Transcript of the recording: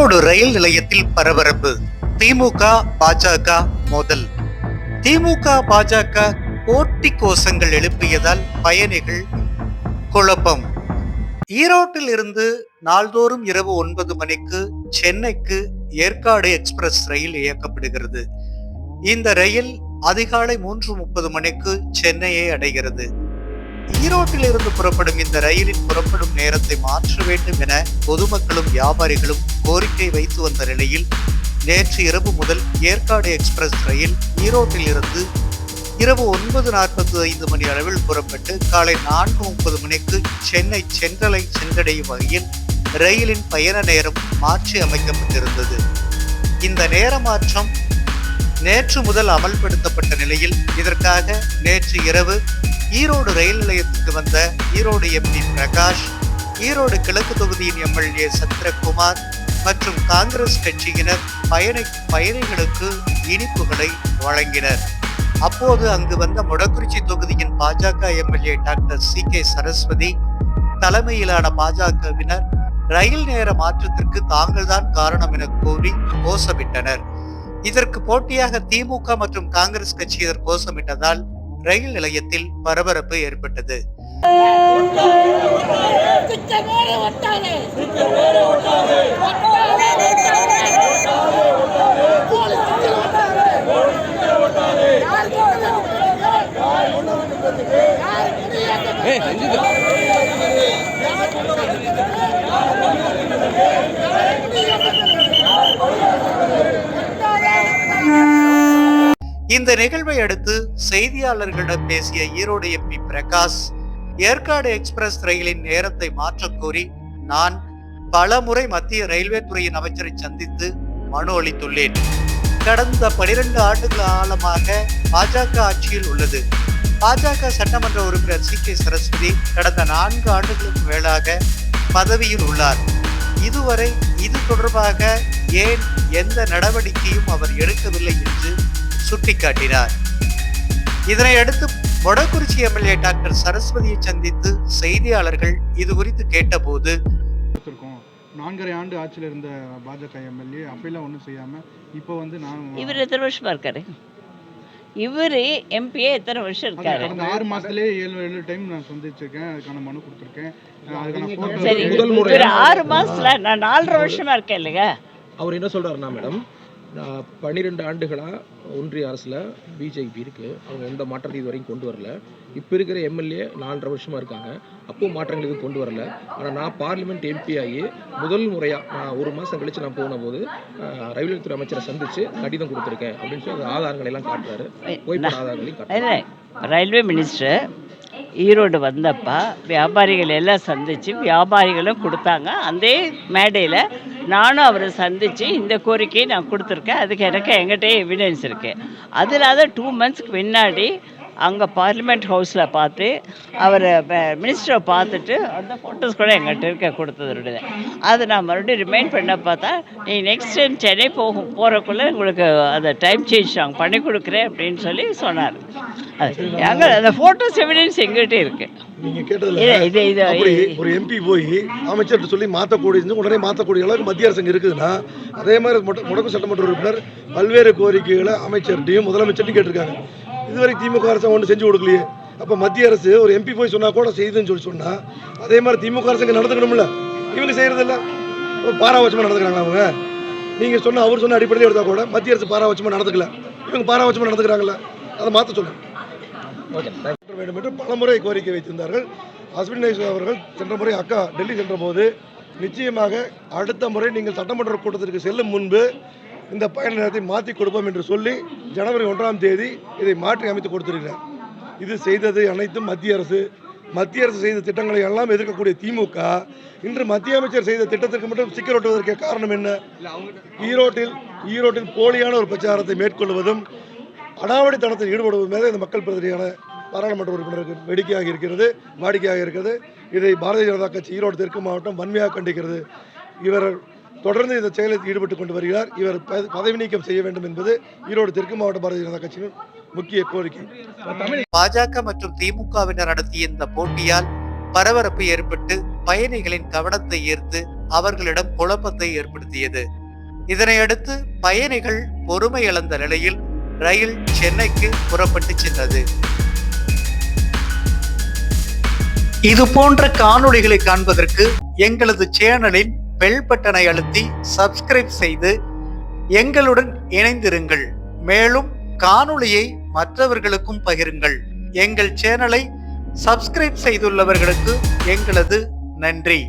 ஈரோடு ரயில் நிலையத்தில் பரபரப்பு. திமுக பாஜக மோதல். திமுக பாஜக போட்டி கோஷங்கள் எழுப்பியதால் பயணிகள் குழப்பம். ஈரோட்டில் இருந்து நாள்தோறும் இரவு ஒன்பது மணிக்கு சென்னைக்கு ஏற்காடு எக்ஸ்பிரஸ் ரயில் இயக்கப்படுகிறது. இந்த ரயில் அதிகாலை மூன்று முப்பது மணிக்கு சென்னையை அடைகிறது. ஈரோட்டில் இருந்து புறப்படும் இந்த ரயிலின் புறப்படும் நேரத்தை மாற்ற வேண்டும் என பொதுமக்களும் வியாபாரிகளும் கோரிக்கை வைத்து வந்த நிலையில் நேற்று இரவு முதல் ஏற்காடு எக்ஸ்பிரஸ் ரயில் ஈரோட்டில் இருந்து இரவு ஒன்பது நாற்பத்தி ஐந்து மணி அளவில் புறப்பட்டு காலை நான்கு முப்பது மணிக்கு சென்னை சென்ட்ரலை சென்றடையும் வகையில் ரயிலின் பயண நேரம் மாற்றி அமைக்கப்பட்டிருந்தது. இந்த நேர மாற்றம் நேற்று முதல் அமல்படுத்தப்பட்ட நிலையில் இதற்காக நேற்று இரவு ஈரோடு ரயில் நிலையத்துக்கு வந்த ஈரோடு எம்பி பிரகாஷ் ஈரோடு கிழக்கு தொகுதியின் எம்எல்ஏ சந்திரகுமார் மற்றும் காங்கிரஸ் கட்சியினர் பயணி பயணிகளுக்கு இனிப்புகளை வழங்கினர். அப்போது அங்கு வந்த மொடக்குறிச்சி தொகுதியின் Bajaka MLA doctor C K Saraswathi தலைமையிலான பாஜகவினர் ரயில் நேர மாற்றத்திற்கு தாங்கள்தான் காரணம் என கூறி கோஷமிட்டனர். இதற்கு போட்டியாக திமுக மற்றும் காங்கிரஸ் கட்சியினர் கோஷமிட்டதால் ரயில் நிலையத்தில் பரபரப்பு ஏற்பட்டது. ஒட்டாதே போலீஸ் சிக்கல் ஒட்டாதே போலீஸ் சிக்கல் ஒட்டாதே யார் கொண்டு யார் கொண்டு வந்து யார் கொண்டு ஏய் சஞ்சீத் இந்த நிகழ்வை அடுத்து செய்தியாளர்களிடம் பேசிய ஈரோடு எம்பி பிரகாஷ் ஏற்காடு எக்ஸ்பிரஸ் ரயிலின் நேரத்தை மாற்றக் கோரி நான் பல முறை மத்திய ரயில்வே துறையின் அமைச்சரை சந்தித்து மனு அளித்துள்ளேன். கடந்த பனிரெண்டு ஆண்டுகள் காலமாக பாஜக ஆட்சியில் உள்ளது. பாஜக சட்டமன்ற உறுப்பினர் சி. கே. சரஸ்வதி கடந்த நான்கு ஆண்டுகளுக்கு மேலாக பதவியில் உள்ளார். இதுவரை இது தொடர்பாக ஏன் எந்த நடவடிக்கையும் அவர் எடுக்கவில்லை என்று சுட்டிக்காட்டினார். இதனை அடுத்து மொடக்குறிச்சி எம்எல்ஏ டாக்டர் சரஸ்வதியை சந்தித்து செய்தியாளர்கள் இது குறித்து கேட்டபோது நான்கரை ஆண்டு ஆட்சியில் இருந்த பாஜக எம்எல்ஏ அப்பெல்லாம் ஒன்றும் செய்யாமல் இப்போ வந்து நான் இவர் எத்தனை வருஷமா இருக்காரு? இவர் எம்பியே எத்தனை வருஷம் இருக்காரு? கடந்த ஆறு மாசத்துலயே ஏழு ஏழு டைம் நான் சந்திச்சிருக்கேன். அதுக்கான மனு கொடுத்துருக்கேன். சரி ஆறு மாசத்துல நான் நாலரை வருஷமா இருக்கேன் இல்லைங்க அவர் என்ன சொல்றாருன்னா மேடம்? பன்னிரெண்டு ஆண்டுகளாக ஒன்றிய அரசில் பிஜேபி இருக்குது அவங்க எந்த மாற்றத்தையும் இது வரைக்கும் கொண்டு வரல. இப்போ இருக்கிற எம்எல்ஏ நாலரை வருஷமாக இருக்காங்க. அப்பவும் மாற்றங்கள் எதுவும் கொண்டு வரல. ஆனால் நான் பார்லிமெண்ட் எம்பி ஆகி முதல் முறையாக நான் ஒரு மாதம் கழித்து நான் போன போது ரயில்வே துறை அமைச்சரை சந்தித்து கடிதம் கொடுத்துருக்கேன் அப்படின்னு சொல்லி அந்த ஆதாரங்களை எல்லாம் காட்டுறாரு. போய்ப்பட ஆதாரங்களையும் ரயில்வே மினிஸ்டர் ஈரோடு வந்தப்ப வியாபாரிகள் எல்லாம் சந்தித்து வியாபாரிகளும் கொடுத்தாங்க. அதே மேடையில் நானும் அவரை சந்தித்து இந்த கோரிக்கையை நான் கொடுத்துருக்கேன். அதுக்கு எனக்கு எங்கிட்டே எவிடன்ஸ் இருக்குது அதில் டூ மந்த்ஸ்க்கு முன்னாடி அங்கே பார்லிமெண்ட் ஹவுஸில் பார்த்து அவர் மினிஸ்டரை பார்த்துட்டு அந்த ஃபோட்டோஸ் கூட எங்கிட்ட இருக்க கொடுத்தது அதை நான் மறுபடியும் ரிமைண்ட் பண்ண பார்த்தா நீ நெக்ஸ்ட் டைம் சென்னை போகும் போகிறக்குள்ளே உங்களுக்கு அந்த டைம் சேஞ்ச் நாங்கள் பண்ணி கொடுக்குறேன் அப்படின்னு சொல்லி சொன்னார். அது அந்த ஃபோட்டோஸ் எவிடன்ஸ் எங்கிட்ட இருக்குது நீங்க கேட்டதுல அப்படி ஒரு எம்பி போய் அமைச்சர்கிட்ட சொல்லி மாற்றக்கூடிய உடனே மாற்றக்கூடிய அளவுக்கு மத்திய அரசு இருக்குதுன்னா அதே மாதிரி மொட- முடக்கு சட்டமன்ற உறுப்பினர் பல்வேறு கோரிக்கைகளை அமைச்சர்கிட்டையும் முதலமைச்சர்ட்டையும் கேட்டிருக்காங்க. இதுவரை திமுக அரசு ஒன்று செஞ்சு கொடுக்கலையே. அப்ப மத்திய அரசு ஒரு எம்பி போய் சொன்னா கூட செய்யுதுன்னு சொல்லி சொன்னா அதே மாதிரி திமுக அரசு இங்க நடந்துக்கணும்ல. இவங்க செய்யறது இல்ல இப்ப பாராபட்சமா நடந்துக்கிறாங்களா அவங்க? நீங்க சொன்ன அவர் சொன்ன அடிப்படையில் எடுத்தா கூட மத்திய அரசு பாராபட்சமா நடந்துக்கல. இவங்க பாராபட்சமா நடந்துக்கிறாங்கல்ல அதை மாற்ற வேண்டும் என்று பலமுறை கோரிக்கை வைத்திருந்தார்கள். அஸ்வின் அவர்கள் சென்ற முறை அக்கா டெல்லி சென்ற போது நிச்சயமாக அடுத்த முறை நீங்கள் சட்டமன்ற கூட்டத்திற்கு செல்லும் முன்பு இந்த பயண நேரத்தை மாற்றி கொடுப்போம் என்று சொல்லி ஜனவரி ஒன்றாம் தேதி இதை மாற்றி அமைத்து கொடுத்திருக்கிறார். இது செய்தது அனைத்தும் மத்திய அரசு. மத்திய அரசு செய்த திட்டங்களை எல்லாம் எதிர்க்கக்கூடிய திமுக இன்று மத்திய அமைச்சர் செய்த திட்டத்திற்கு மட்டும் சிக்கல் ஒட்டுவதற்கு காரணம் என்ன? ஈரோட்டில் ஈரோட்டில் போலியான ஒரு பிரச்சாரத்தை மேற்கொள்வதும் அடாவடித்தனத்தில் ஈடுபடுவதும் மேலே இந்த மக்கள் பிரதிநிதியான பாராளுமன்ற உறுப்பினருக்கு வேடிக்கையாக இருக்கிறது வாடிக்கையாக இருக்கிறது. இதை பாரதிய ஜனதா கட்சி ஈரோடு தெற்கு மாவட்டம் வன்மையாக கண்டிக்கிறது. இவர் தொடர்ந்து இந்த செயலில் ஈடுபட்டு கொண்டு வருகிறார். இவர் பதவி நீக்கம் செய்ய வேண்டும் என்பது ஈரோடு தெற்கு மாவட்ட பாரதிய ஜனதா கட்சியின் முக்கிய கோரிக்கை. பாஜக மற்றும் திமுகவினர் நடத்திய இந்த போட்டியால் பரபரப்பு ஏற்பட்டு பயணிகளின் கவனத்தை ஈர்த்து அவர்களிடம் குழப்பத்தை ஏற்படுத்தியது. இதனையடுத்து பயணிகள் பொறுமை இழந்த நிலையில் ரயில் சென்னைக்கு புறப்பட்டு சென்றது. இது போன்ற காணொளிகளை காண்பதற்கு எங்களது சேனலின் பெல் பட்டனை அழுத்தி சப்ஸ்கிரைப் செய்து எங்களுடன் இணைந்திருங்கள். மேலும் காணொளியை மற்றவர்களுக்கும் பகிருங்கள். எங்கள் சேனலை சப்ஸ்கிரைப் செய்துள்ளவர்களுக்கு எங்களது நன்றி.